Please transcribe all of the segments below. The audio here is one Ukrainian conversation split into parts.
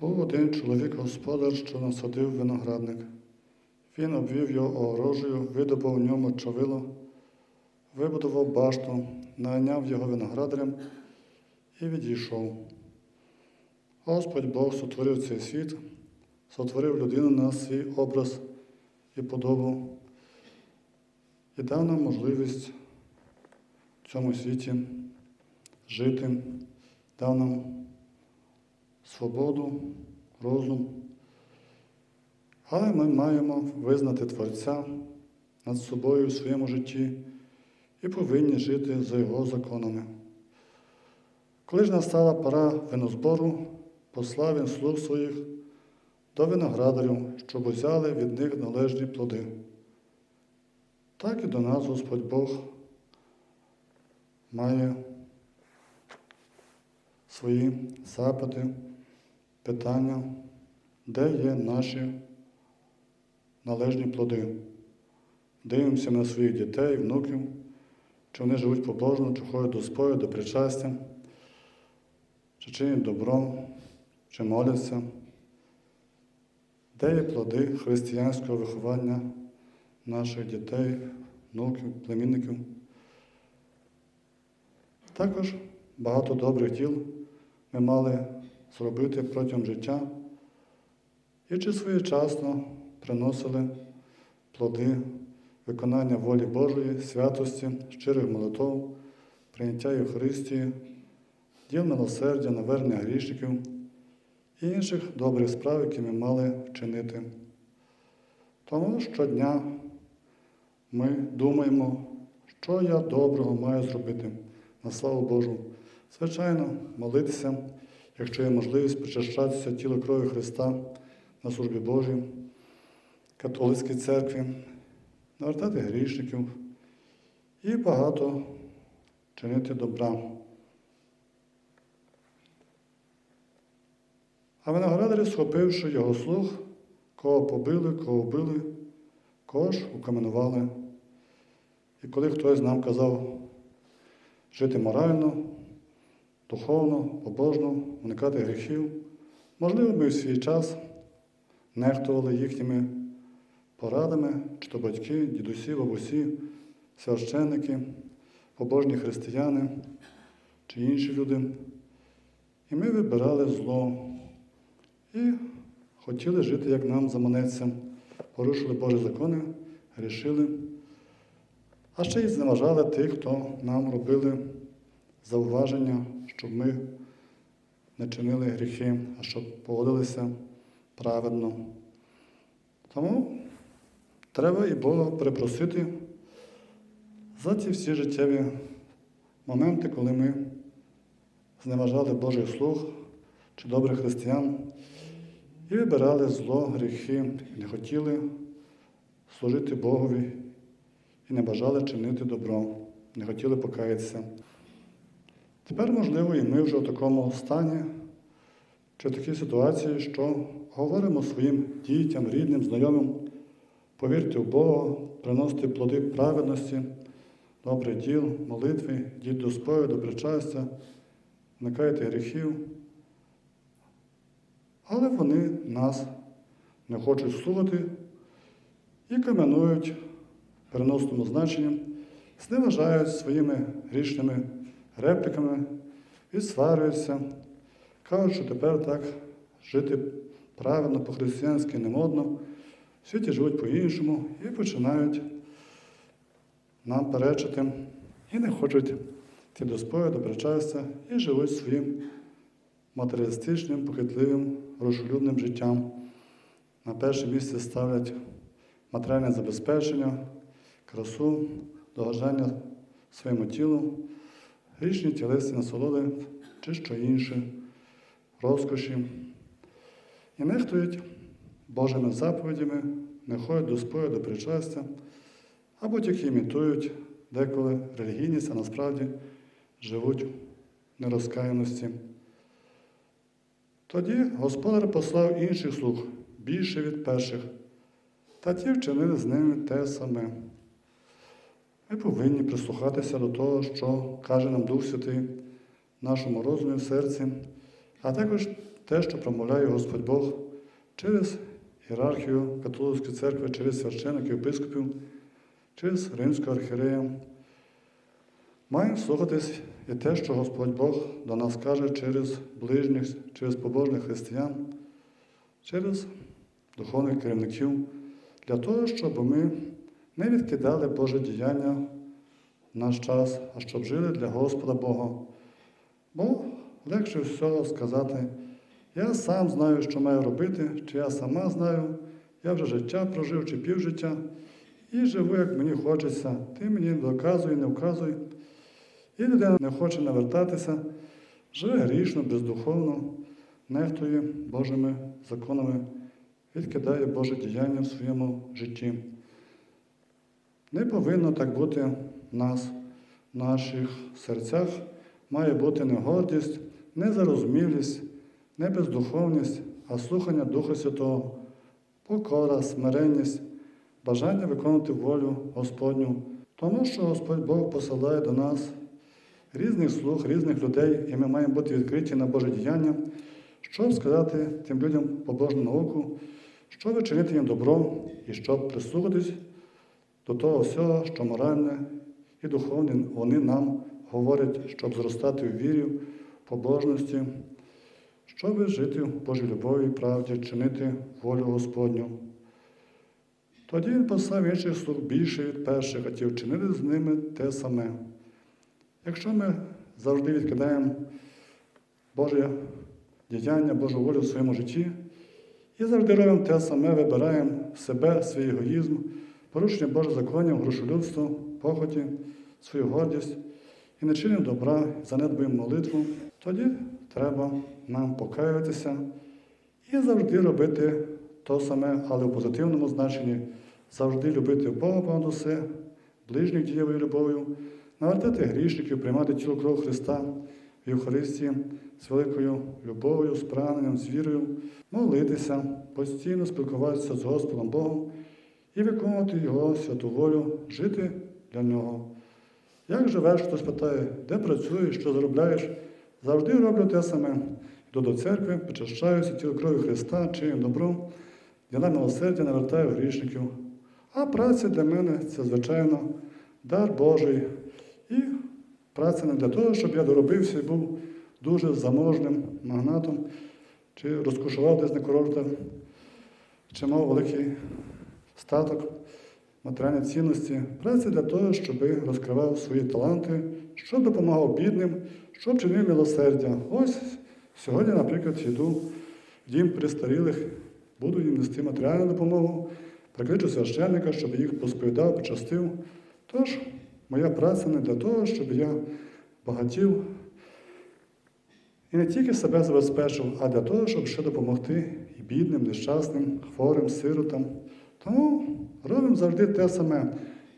Був один чоловік господар, що насадив виноградник. Він обвів його огорожею, видобув в ньому чавило, вибудував башту, найняв його виноградарем і відійшов. Господь Бог сотворив цей світ, сотворив людину на свій образ і подобу і дав нам можливість в цьому світі жити, дав нам свободу, розум. Але ми маємо визнати Творця над собою в своєму житті і повинні жити за Його законами. Коли ж настала пора винозбору, послав він слуг своїх до виноградарів, щоб узяли від них належні плоди. Так і до нас Господь Бог має свої запити, питання, де є наші належні плоди. Дивимося на своїх дітей, внуків, чи вони живуть побожно, чи ходять до спою, до причастя, чи чинять добро, чи моляться. Де є плоди християнського виховання наших дітей, внуків, племінників? Також багато добрих діл ми мали зробити протягом життя і чи своєчасно приносили плоди виконання волі Божої, святості, щирих молитов, прийняття Євхаристії, діл милосердя, навернення грішників і інших добрих справ, які ми мали вчинити. Тому щодня ми думаємо, що я доброго маю зробити на славу Божу. Звичайно, молитися, якщо є можливість причащатися тіло крові Христа на службі Божій, католицькій церкві, навертати грішників і багато чинити добра. А виноградарі, схопивши його слух, кого побили, кого вбили, кого ж укаменували. І коли хтось нам казав жити морально, духовно, побожно, уникати гріхів, можливо, ми в свій час нехтували їхніми порадами, чи то батьки, дідусі, бабусі, священники, побожні християни чи інші люди. І ми вибирали зло і хотіли жити, як нам заманеться, порушили Божі закони, грішили, а ще й зневажали тих, хто нам робили зауваження, щоб ми не чинили гріхи, а щоб поводилися праведно. Тому треба і Бога перепросити за ці всі життєві моменти, коли ми зневажали Божий слух чи добрих християн і вибирали зло, гріхи, і не хотіли служити Богові і не бажали чинити добро, не хотіли покаятися. Тепер, можливо, і ми вже в такому стані, чи такій ситуації, що говоримо своїм дітям, рідним, знайомим, повірте в Бога, приносити плоди праведності, добрих діл, молитви, діть до спою, до причастя, уникайте гріхів. Але вони нас не хочуть слухати і каменують переносному значенням, зневажають своїми грішними репліками, відсварюються, кажуть, що тепер так жити правильно, по-християнськи не модно, в світі живуть по-іншому і починають нам перечити. І не хочуть йти до спою, до причастя і живуть своїм матеріалістичним, похитливим, грошолюбним життям. На перше місце ставлять матеріальне забезпечення, красу, догоджання своєму тілу, грішні тілесні насолоди чи що інше, розкоші. І нехтують Божими заповідями, не ходять до спою, до причастя, або тільки імітують деколи релігійність, а насправді живуть в нерозкаяності. Тоді господар послав інших слуг, більше від перших, та ті вчинили з ними те саме. Ми повинні прислухатися до того, що каже нам Дух Святий в нашому розумі в серці, а також те, що промовляє Господь Бог через ієрархію католицької церкви, через священиків, епископів, через римського архірея. Маємо слухатись і те, що Господь Бог до нас каже через ближніх, через побожних християн, через духовних керівників, для того, щоб ми не відкидали Боже діяння в наш час, а щоб жили для Господа Бога. Бо легше всього сказати, я сам знаю, що маю робити, чи я сама знаю, я вже життя прожив чи півжиття, і живу, як мені хочеться. Ти мені доказуй, не вказуй. І людина не хоче навертатися, живе грішно, бездуховно, нехтує Божими законами, відкидає Боже діяння в своєму житті. Не повинно так бути в нас, в наших серцях. Має бути не гордість, не зарозумілість, не бездуховність, а слухання Духа Святого, покора, смиренність, бажання виконувати волю Господню, тому що Господь Бог посилає до нас різних слуг, різних людей, і ми маємо бути відкриті на Боже діяння, щоб сказати тим людям по Божу науку, щоб чинити їм добро і щоб прислухатись до того всього, що моральне і духовне вони нам говорять, щоб зростати у вірі, побожності, щоб жити в Божій любові правді, чинити волю Господню. Тоді він послав інших слуг більше від перших, хотів чинити з ними те саме. Якщо ми завжди відкидаємо Боже діяння, Божу волю в своєму житті і завжди робимо те саме, вибираємо себе, свій егоїзм, порушення Божих законів, грошолюбство, похоті, свою гордість і не чинимо добра, занедбуємо молитву, тоді треба нам покаюватися і завжди робити то саме, але в позитивному значенні, завжди любити Бога понад усе, ближніх дієвою любов'ю, навертати грішників, приймати тіло кров Христа в Євхаристії з великою любов'ю, з з вірою, молитися, постійно спілкуватися з Господом Богом і виконувати Його святу волю, жити для Нього. Як живеш, хтось питає, де працюєш, що заробляєш? Завжди роблю те саме. Йду до церкви, причащаюся тіло крові Христа, чию добро, діла милосердя навертаю грішників. А праця для мене це, звичайно, дар Божий. І праця не для того, щоб я доробився і був дуже заможним магнатом, чи розкошував десь на курортах, чи мав великий статок, матеріальні цінності. Праця для того, щоб розкривав свої таланти, щоб допомагав бідним, щоб чинив милосердя. Ось сьогодні, наприклад, йду в дім престарілих, буду їм нести матеріальну допомогу, прикличу священника, щоб їх посповідав, почастив. Тож, моя праця не для того, щоб я багатів і не тільки себе забезпечив, а для того, щоб ще допомогти і бідним, нещасним, хворим, сиротам. Тому робимо завжди те саме.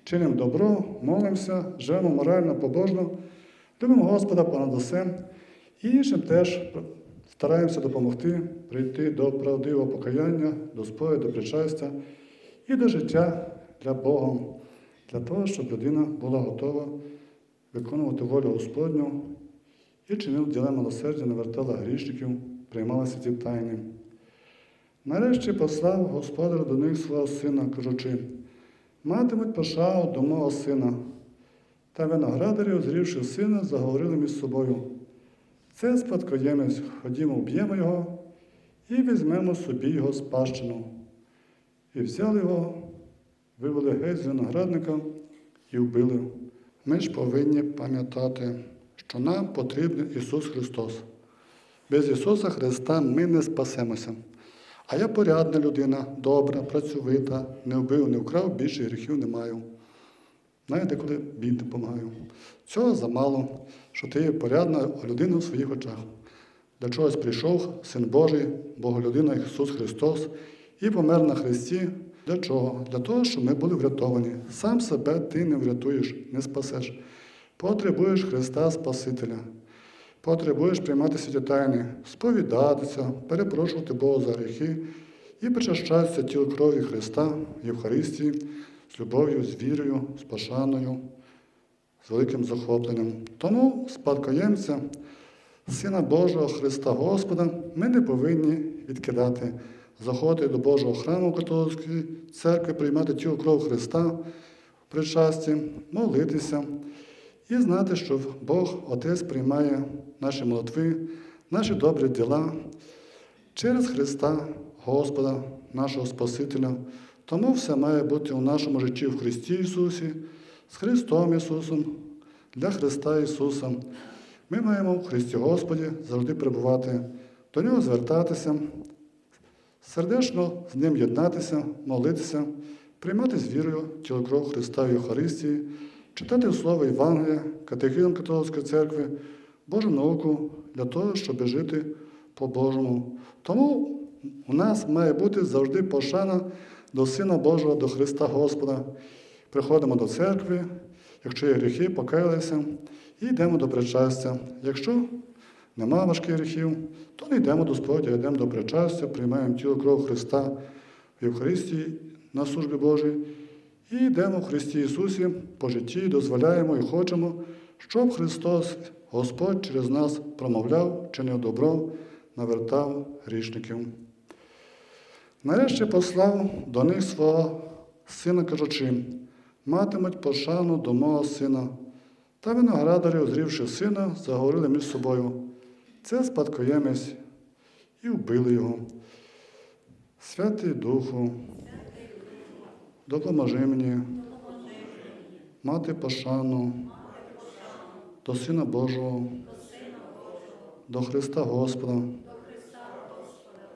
Чинимо добро, молимося, живемо морально, побожно, любимо Господа понад усе і іншим теж стараємося допомогти прийти до правдивого покаяння, до сповіді, до причастя і до життя для Бога, для того, щоб людина була готова виконувати волю Господню і чинив діла милосердя, навертала грішників, приймала святі тайни. Нарешті послав господар до них свого сина, кажучи, матимуть пошану до мого сина. Та виноградарі, озрівши сина, заговорили між собою. Це спадкоємець, ходімо, вб'ємо його і візьмемо собі його спадщину. І взяли його, вивели геть з виноградника і вбили. Ми ж повинні пам'ятати, що нам потрібен Ісус Христос. Без Ісуса Христа ми не спасемося. А я порядна людина, добра, працьовита, не вбив, не вкрав, більше гріхів не маю. Знаєте, коли бідним допомагаю. Цього замало, що ти є порядна людина в своїх очах. Для чогось прийшов Син Божий, Боголюдина Ісус Христос, і помер на Христі. Для чого? Для того, щоб ми були врятовані. Сам себе ти не врятуєш, не спасеш. Потребуєш Христа Спасителя. Потребуєш приймати святі тайни, сповідатися, перепрошувати Бога за гріхи і причащатися тіл крові Христа в Євхаристії з любов'ю, з вірою, з пошаною, з великим захопленням. Тому спадкоємця Сина Божого Христа Господа, ми не повинні відкидати, заходити до Божого храму католицької церкви, приймати тіло кров Христа в причасті, молитися і знати, що Бог Отець приймає наші молитви, наші добрі діла через Христа, Господа, нашого Спасителя. Тому все має бути у нашому житті в Христі Ісусі, з Христом Ісусом, для Христа Ісуса. Ми маємо в Христі Господі завжди перебувати, до Нього звертатися, сердечно з Ним єднатися, молитися, приймати з вірою тіло кров Христа в Євхаристії, читати Слово Євангелія, катехизм католицької церкви, Божу науку для того, щоб жити по-Божому. Тому у нас має бути завжди пошана до Сина Божого, до Христа Господа. Приходимо до церкви, якщо є гріхи, покаялися, і йдемо до причастя. Якщо нема важких гріхів, то не йдемо до сповіді, а йдемо до причастя, приймаємо тіло кров Христа в Євхаристії на службі Божій, і йдемо в Христі Ісусі по житті, дозволяємо і хочемо, щоб Христос, Господь через нас промовляв, чинив добро, навертав грішників. Нарешті послав до них свого сина, кажучи, матимуть пошану до мого сина. Та виноградарі, узрівши сина, заговорили між собою. Це спадкоємець, і вбили його. Святий Духу, допоможи мені мати пошану до Сина Божого, до Христа Господа.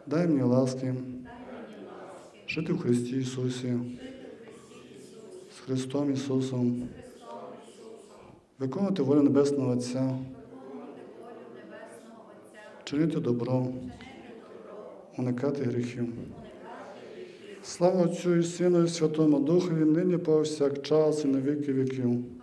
Дай мені ласки жити в Христі Ісусі, з Христом Ісусом, виконувати волю Небесного Отця, чинити добро, уникати гріхів. Слава Отцю і Сину, і Святому Духові, нині повсякчас і на віки віків.